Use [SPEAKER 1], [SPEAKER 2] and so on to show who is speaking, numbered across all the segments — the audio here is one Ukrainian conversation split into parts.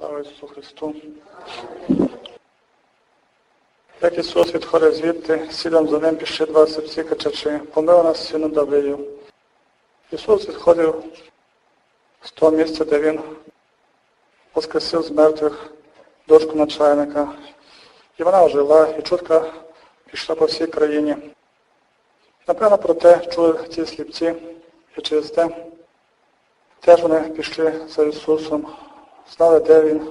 [SPEAKER 1] Слава Ісусу Христу. Як Ісус відходив звідти, слідом за ним пішли два сепці качачи, помив нас сину Давидів. Ісус відходив з того місця, де Він воскресив з мертвих дочку начальника. І вона ожила, і чутка пішла по всій країні. Напевно, про те чули ці сліпці, і через те теж вони пішли за Ісусом, знали, де Він,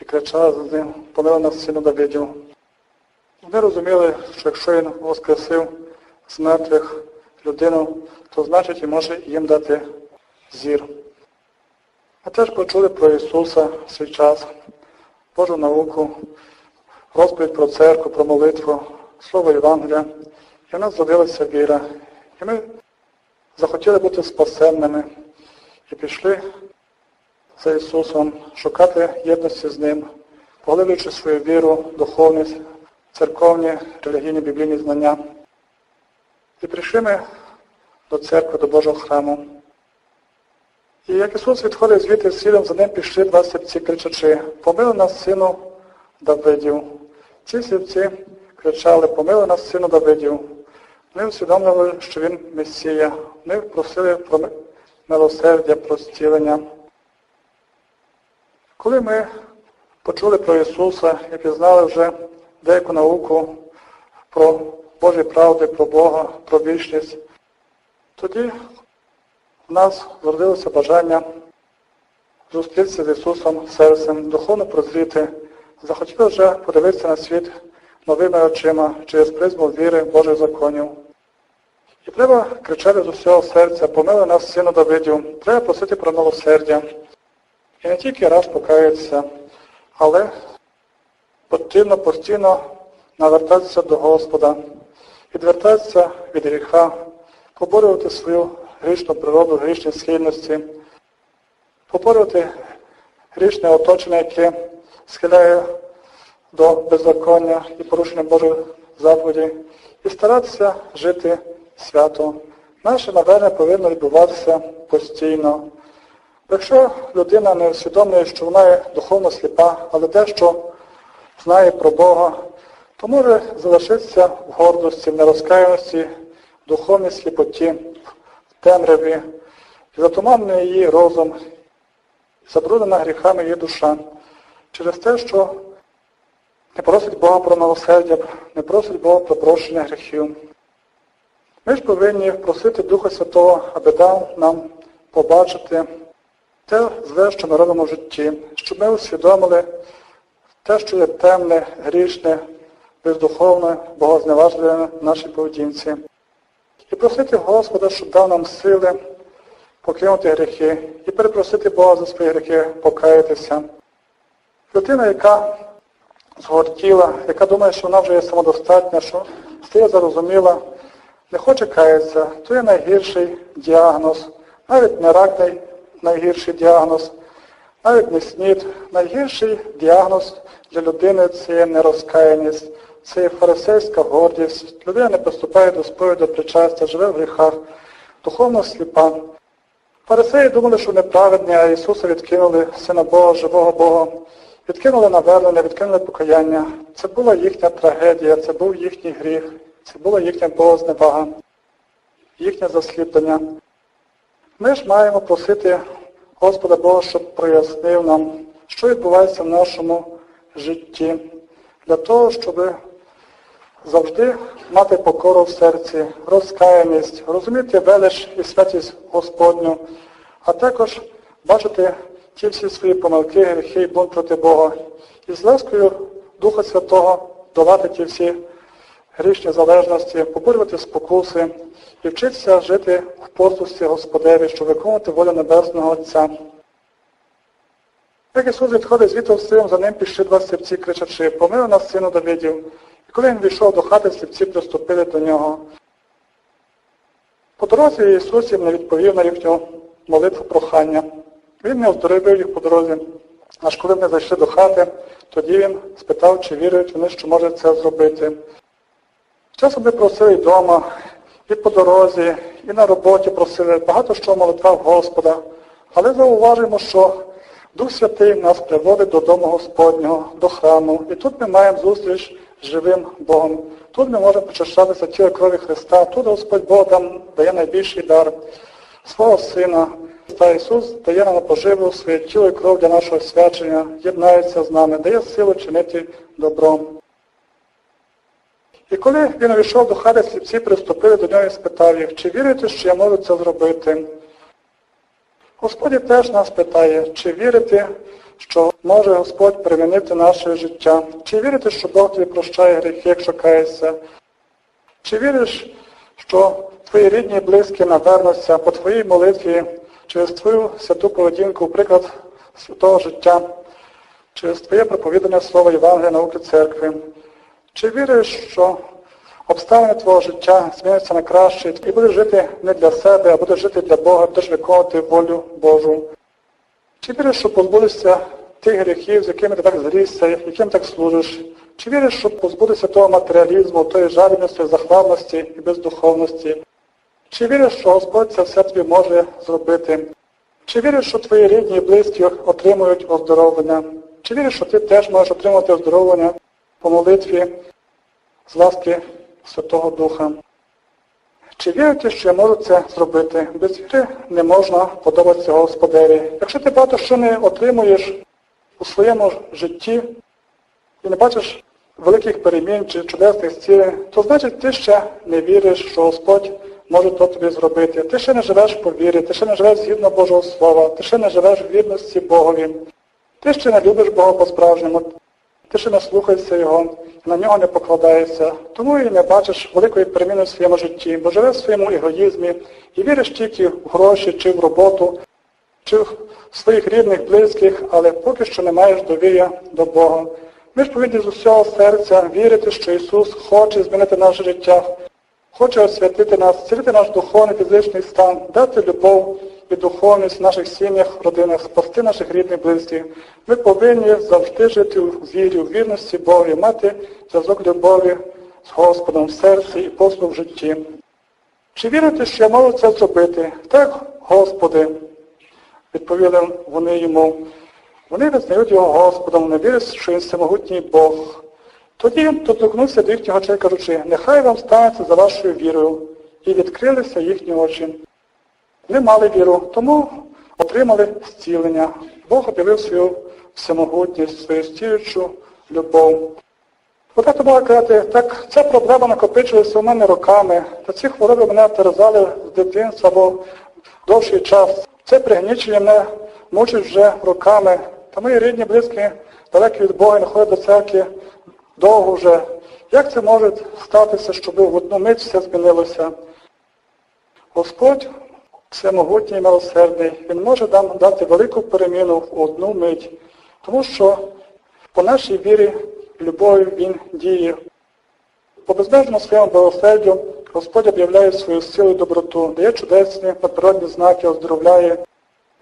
[SPEAKER 1] і кричали за ним, помили нас сину Давидів. Вони розуміли, що якщо він воскресив з мертвих людину, то значить і може їм дати зір. А теж почули про Ісуса в свій час, Божу науку, розповідь про церкву, про молитву, Слово Євангелія. І в нас зродилася віра. І ми захотіли бути спасенними і пішли за Ісусом шукати єдності з Ним, поглиблюючи свою віру, духовність, церковні, релігійні, біблійні знання. І прийшли ми до церкви, до Божого храму. І як Ісус відходив звідти слідом, за ним пішли два сіпці кричачи, помили нас сину Давидів. Ці сіпці кричали, помили нас сину Давидів. Вони усвідомлювали, що він Месія. Вони просили про милосердя, про зцілення. Коли ми почули про Ісуса і пізнали вже деяку науку про Божі правди, про Бога, про вічність, тоді в нас зродилося бажання зустрітися з Ісусом серцем, духовно прозріти, захотіли вже подивитися на світ новими очима через призму віри Божих законів. І треба кричати з усього серця, помили нас сину Давидів, треба просити про милосердя. І не тільки раз покаятися, але потрібно постійно навертатися до Господа, відвертатися від гріха, поборювати свою грішну природу, грішні схильності, поборювати грішне оточення, яке схиляє до беззаконня і порушення Божих заповідей, і старатися жити свято. Наше навернення повинно відбуватися постійно. Якщо людина не усвідомлює, що вона є духовно сліпа, але дещо знає про Бога, то може залишитися в гордості, в нерозкаяності, в духовній сліпоті, в темряві, і затуманений її розум, і забруднена гріхами її душа, через те, що не просить Бога про милосердя, не просить Бога про прощення гріхів. Ми ж повинні просити Духа Святого, аби дав нам побачити те зле, що ми робимо в житті, щоб ми усвідомили те, що є темне, грішне, бездуховне, богозневажливе в нашій поведінці. І просити Господа, щоб дав нам сили покинути гріхи і перепросити Бога за свої гріхи, покаятися. Людина, яка згортіла, яка думає, що вона вже є самодостатня, що стає зарозуміла, не хоче каятися, то є найгірший діагноз, навіть не рак найгірший діагноз, навіть не снід. Найгірший діагноз для людини це нерозкаяність, це фарисейська гордість. Людина не поступає до сповіді, до причастя, живе в гріхах, духовно сліпа. Фарисеї думали, що неправедні, а Ісуса відкинули Сина Бога, живого Бога. Відкинули навернення, відкинули покаяння. Це була їхня трагедія, це був їхній гріх, це була їхня богозневага, їхнє засліплення. Ми ж маємо просити Господа Бога, щоб прояснив нам, що відбувається в нашому житті, для того, щоб завжди мати покору в серці, розкаяність, розуміти велич і святість Господню, а також бачити ті всі свої помилки, гріхи і бунт проти Бога. І з ласкою Духа Святого долати ті всі грішні залежності, поборювати спокуси і вчитися жити в постусті Господеві, щоб виконувати волю Небесного Отця. Як Ісус відходить звідти силом, за ним пішли два сліпці, кричачи, помили нас сину Давидів. І коли він війшов до хати, сліпці приступили до нього. По дорозі Ісус їм не відповів на їхню молитву прохання. Він не оздоровив їх по дорозі. Аж коли вони зайшли до хати, тоді він спитав, чи вірують вони, що може це зробити. Часом ми просили вдома, і по дорозі, і на роботі просили, багато що в Господа. Але зауважимо, що Дух Святий нас приводить до Дому Господнього, до храму. І тут ми маємо зустріч з живим Богом. Тут ми можемо почащатися тіло крові Христа. Тут Господь Бог нам дає найбільший дар свого Сина. Та Ісус дає нам на поживу своє тіло і кров для нашого свячення, єднається з нами, дає силу чинити добро. І коли він увійшов до хати, сліпці приступили до нього і спитав їх, чи вірите, що я можу це зробити? Господь теж нас питає, чи вірите, що може Господь перемінити наше життя? Чи вірите, що Бог тобі прощає гріхи, якщо каєшся? Чи віриш, що твої рідні і близькі навернуться по твоїй молитві через твою святу поведінку, приклад святого життя, через твоє проповідання Слова Євангелія, науки церкви? Чи віриш, що обставини твого життя зміняться на краще і будеш жити не для себе, а будеш жити для Бога, будеш виконувати волю Божу? Чи віриш, що позбудешся тих гріхів, з якими ти так зрісся, яким так служиш? Чи віриш, що позбудешся того матеріалізму, тої жадібності, захватності і бездуховності? Чи віриш, що Господь це все тобі може зробити? Чи віриш, що твої рідні і близькі отримують оздоровлення? Чи віриш, що ти теж можеш отримати оздоровлення по молитві з ласки Святого Духа? Чи вірите, що я можу це зробити? Без віри не можна подобатися Господеві. Якщо ти багато що не отримуєш у своєму житті і не бачиш великих перемін чи чудесних зцілень, то значить ти ще не віриш, що Господь може то тобі зробити. Ти ще не живеш по вірі, ти ще не живеш згідно Божого Слова, ти ще не живеш в вірності Богові. Ти ще не любиш Бога по-справжньому, ти ще не слухаєшся Його, на нього не покладаєшся, тому і не бачиш великої переміни в своєму житті, бо живеш в своєму егоїзмі і віриш тільки в гроші, чи в роботу, чи в своїх рідних, близьких, але поки що не маєш довір'я до Бога. Ми ж повинні з усього серця вірити, що Ісус хоче змінити наше життя, хоче освятити нас, зцілити наш духовний фізичний стан, дати любов і духовність в наших сім'ях, родинах, спасти наших рідних близьких. Ми повинні завжди жити у вірі, у вірності Богові, мати зв'язок любові з Господом в серці і послуг в житті. Чи вірите, що я можу це зробити? Так, Господи, відповіли вони йому. Вони визнають його Господом, вони вірять, що він всемогутній Бог. Тоді доторкнувся до їхнього очей, кажучи, нехай вам станеться за вашою вірою. І відкрилися їхні очі. Вони мали віру, тому отримали зцілення. Бог об'явив свою всемогутність, свою стілючу любов. От так можна казати, так ця проблема накопичилася у мене роками, та ці хвороби мене терзали з дитинства або довший час. Це пригнічення мене мучить вже роками. Та мої рідні, близькі, далекі від Бога, не ходять до церкви довго вже. Як це може статися, щоб в одну мить все змінилося? Господь всемогутній і милосердний, Він може нам дати велику переміну в одну мить, тому що по нашій вірі любові Він діє. По безмежному своєму милосердю Господь об'являє свою силу і доброту, дає чудесні надприродні знаки, оздоровляє,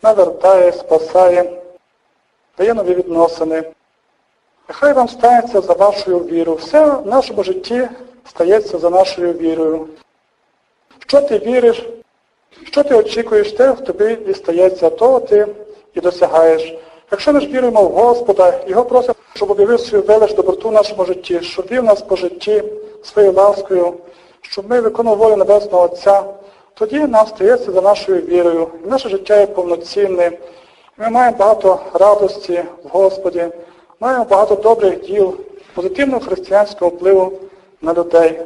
[SPEAKER 1] навертає, спасає, дає нові відносини. Нехай вам стається за вашою вірою. Все в нашому житті стається за нашою вірою. Що ти віриш, що ти очікуєш, те в тобі і стається, того ти і досягаєш. Якщо ми ж віруємо в Господа, Його просимо, щоб об'явив свою велич доброту в нашому житті, щоб вів нас по житті своєю ласкою, щоб ми виконували волю Небесного Отця, тоді нам стається за нашою вірою. І наше життя є повноцінне. Ми маємо багато радості в Господі, маємо багато добрих діл, позитивного християнського впливу на людей.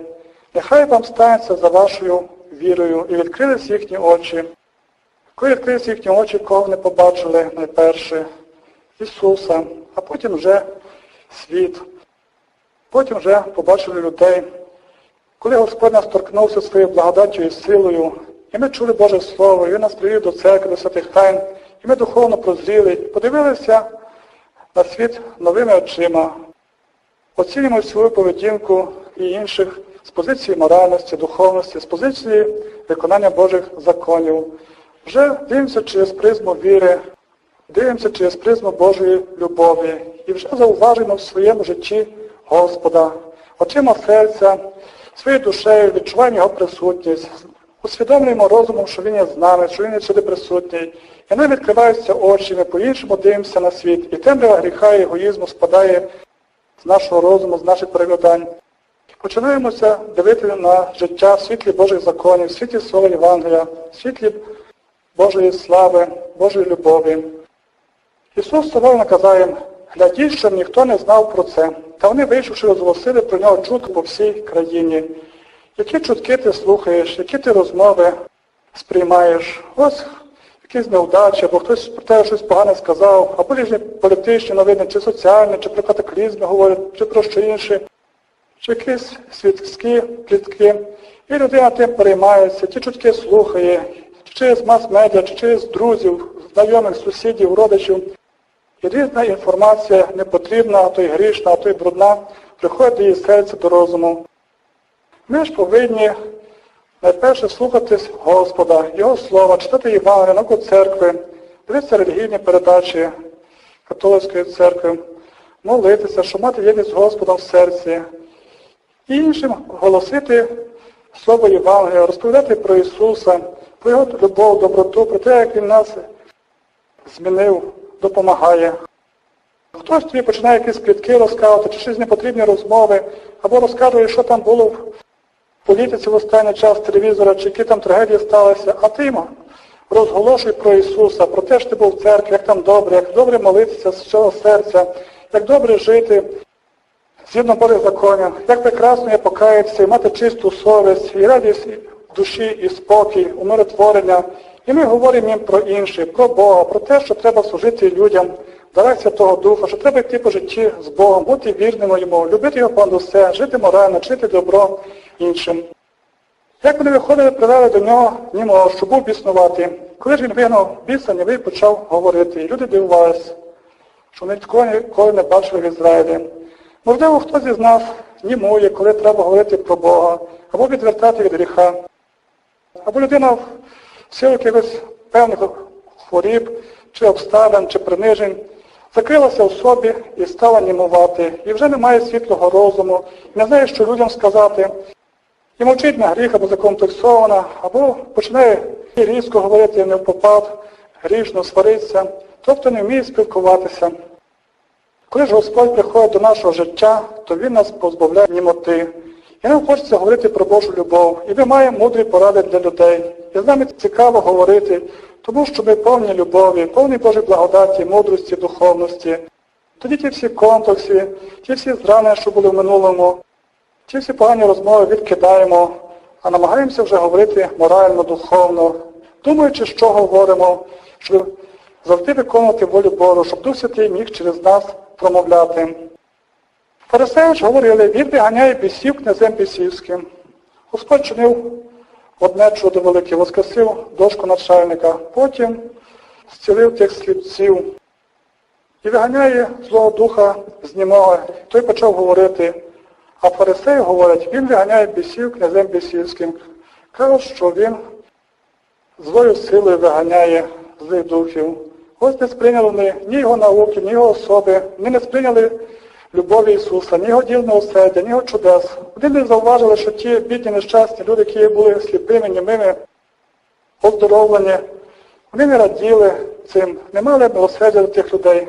[SPEAKER 1] Нехай вам станеться за вашою вірою і відкрились їхні очі. Коли відкрились їхні очі, кого не побачили найперше Ісуса, а потім вже світ. Потім вже побачили людей. Коли Господь нас торкнувся своєю благодаттю і силою, і ми чули Боже Слово, і Він нас привів до церкви, до святих тайн, і ми духовно прозріли, подивилися на світ новими очима, оцінюємо свою поведінку і інших з позиції моральності, духовності, з позиції виконання Божих законів. Вже дивимося через призму віри, дивимося через призму Божої любові і вже зауважуємо в своєму житті Господа, очима серця, своєю душею, відчуваємо Його присутність, усвідомлюємо розумом, що Він є з нами, що Він є всюди присутній. І нам відкриваються очі, ми по-іншому дивимося на світ. І темрява гріха і егоїзму спадає з нашого розуму, з наших переглядань. Починаємося дивити на життя в світлі Божих законів, в світлі Слова Євангелія, в світлі Божої слави, Божої любові. Ісус собою наказає, глядіть, щоб ніхто не знав про це. Та вони, вийшовши, розголосили про нього чутку по всій країні. Які чутки ти слухаєш, які ти розмови сприймаєш? Ось якісь неудачі, або хтось про тебе щось погане сказав, або різні політичні новини, чи соціальні, чи про катаклізми говорять, чи про що інше, чи якісь світські плітки. І людина тим переймається, ті чутки слухає, чи через мас-медіа, чи через друзів, знайомих, сусідів, родичів. І різна інформація не потрібна, а то й грішна, а то й брудна, приходить до її серця до розуму. Ми ж повинні найперше слухатись Господа, Його Слова, читати Євангелія, науку церкви, дивитися релігійні передачі католицької церкви, молитися, щоб мати єдність з Господом в серці, і іншим голосити Слово Євангелія, розповідати про Ісуса, про Його любов, доброту, про те, як Він нас змінив, допомагає. Хтось тобі починає якісь плітки розказувати, чи щось непотрібні розмови, або розказує, що там було в політиці в останній час телевізора, чи які там трагедії сталися, а ти йому розголошуй про Ісуса, про те, що ти був в церкві, як там добре, як добре молитися з всього серця, як добре жити згідно Божих законів, як прекрасно є покаятися і мати чисту совість, і радість душі, і спокій, умиротворення. І ми говоримо їм про інше, про Бога, про те, що треба служити людям, дарах Святого Духа, що треба йти по житті з Богом, бути вірним йому, любити його понад усе, жити морально, чити добро іншим. Як вони виходили, привели до нього німого, що був біснувати. Коли ж він вигнав біса, німий почав говорити. І люди дивувалися, що вони такого ніколи не бачили в Ізраїлі. Можливо, хтось із нас німує, коли треба говорити про Бога, або відвертати від гріха. Або людина в силу якихось певних хворіб, чи обставин, чи принижень, закрилася в собі і стала німувати, і вже не має світлого розуму, не знає, що людям сказати. І мовчить на гріх або закомплексована, або починає різко говорити не в попад, грішно свариться, тобто не вміє спілкуватися. Коли ж Господь приходить до нашого життя, то Він нас позбавляє німоти. І нам хочеться говорити про Божу любов. І ми маємо мудрі поради для людей. І з нами цікаво говорити, тому що ми повні любові, повні Божої благодаті, мудрості, духовності. Тоді ті всі комплекси, ті всі зрани, що були в минулому, ті всі погані розмови відкидаємо, а намагаємося вже говорити морально, духовно, думаючи, що говоримо, щоб завжди виконувати волю Божу, щоб Дух Святий міг через нас промовляти. Фарисеї говорили, він виганяє бісів князем бісівським. Господь чинив одне чудо велике, воскресив дошку начальника, потім зцілив тих сліпців і виганяє злого духа з німого. Той почав говорити, а фарисеї говорять, він виганяє бісів князем бісівським. Кажуть, що він злою силою виганяє злих духів. Ось не сприйняли вони ні його науки, ні його особи, вони не сприйняли любові Ісуса, ні його діл милосердя, ні його чудес. Вони не зауважили, що ті бідні нещасні люди, які були сліпими, німими, оздоровлені, вони не раділи цим, не мали милосердя до тих людей.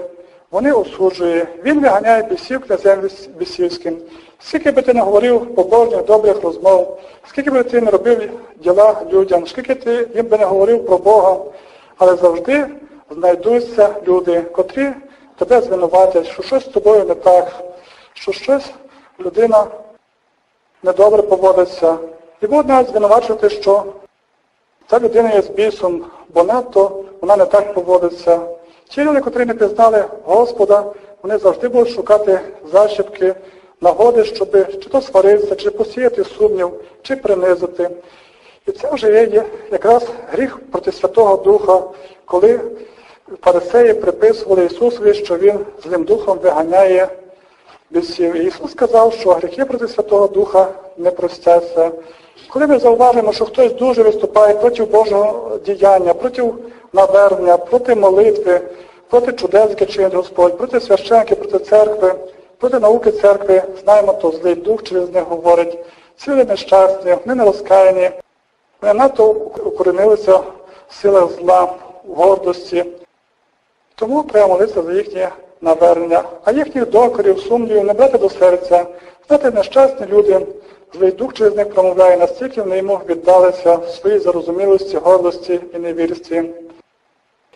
[SPEAKER 1] Вони осуджує. Він виганяє бісів князем бісівським. Скільки би ти не говорив побожних, добрих розмов, скільки би ти не робив діла людям, скільки ти їм би не говорив про Бога, але завжди знайдуться люди, котрі тебе звинуватять, що щось з тобою не так, що щось людина недобре поводиться. І будуть навіть звинувачувати, що ця людина є з бісом, бо надто вона не так поводиться. Ті люди, котрі не пізнали Господа, вони завжди будуть шукати защіпки, нагоди, щоб чи то сваритися, чи посіяти сумнів, чи принизити. І це вже є якраз гріх проти Святого Духа, коли фарисеї приписували Ісусові, що Він злим духом виганяє бісів. І Ісус сказав, що гріхи проти Святого Духа не простяться. Коли ми зауважимо, що хтось дуже виступає проти Божого діяння, проти навернення, проти молитви, проти чудес, які чинить Господь, проти священки, проти церкви, проти науки церкви, знаємо, то злий дух через них говорить. Ці люди нещасні, вони не розкаяні. Вони надто укоренилися в силах зла, в гордості. Тому треба молитися за їхнє навернення, а їхніх докорів, сумнівів не брати до серця. Знаєте, нещасні люди, злий дух через них промовляє, настільки вони йому віддалися в своїй зарозумілості, гордості і невірстві.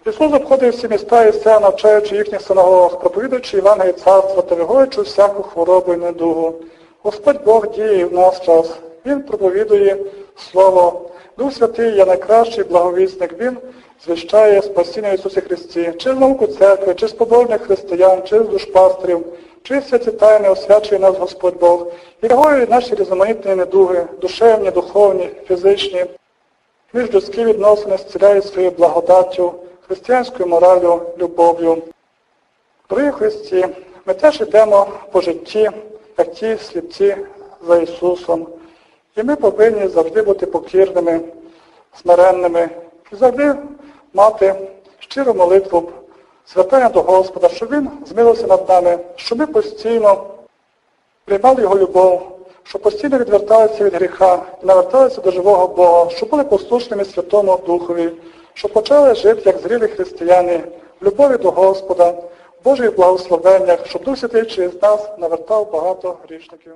[SPEAKER 1] Ісус обходив всі міста і все, навчаючи їхніх синагогах, проповідуючи Євангеліє царства та вигоючи всяку хворобу і недугу. Господь Бог діє в нас час. Він проповідує Слово. Дух Святий є найкращий благовісник. Він звіщає спасіння Ісусі Христі, чи з науку церкви, чи з побожних християн, чи з душпастрів, чи святі тайни освячує нас Господь Бог, і реагує наші різноманітні недуги, душевні, духовні, фізичні, між людські відносини зціляє своєю благодаттю, християнською моралю, любов'ю. Дорогі Христі, ми теж йдемо по житті, як ті сліпці за Ісусом. І ми повинні завжди бути покірними, смиренними і завжди мати щиру молитву, звертання до Господа, щоб Він змилився над нами, щоб ми постійно приймали Його любов, щоб постійно відверталися від гріха і наверталися до живого Бога, щоб були послушними Святому Духові, щоб почали жити як зрілі християни, в любові до Господа, в Божих благословеннях, щоб Дух Святий через нас навертав багато грішників.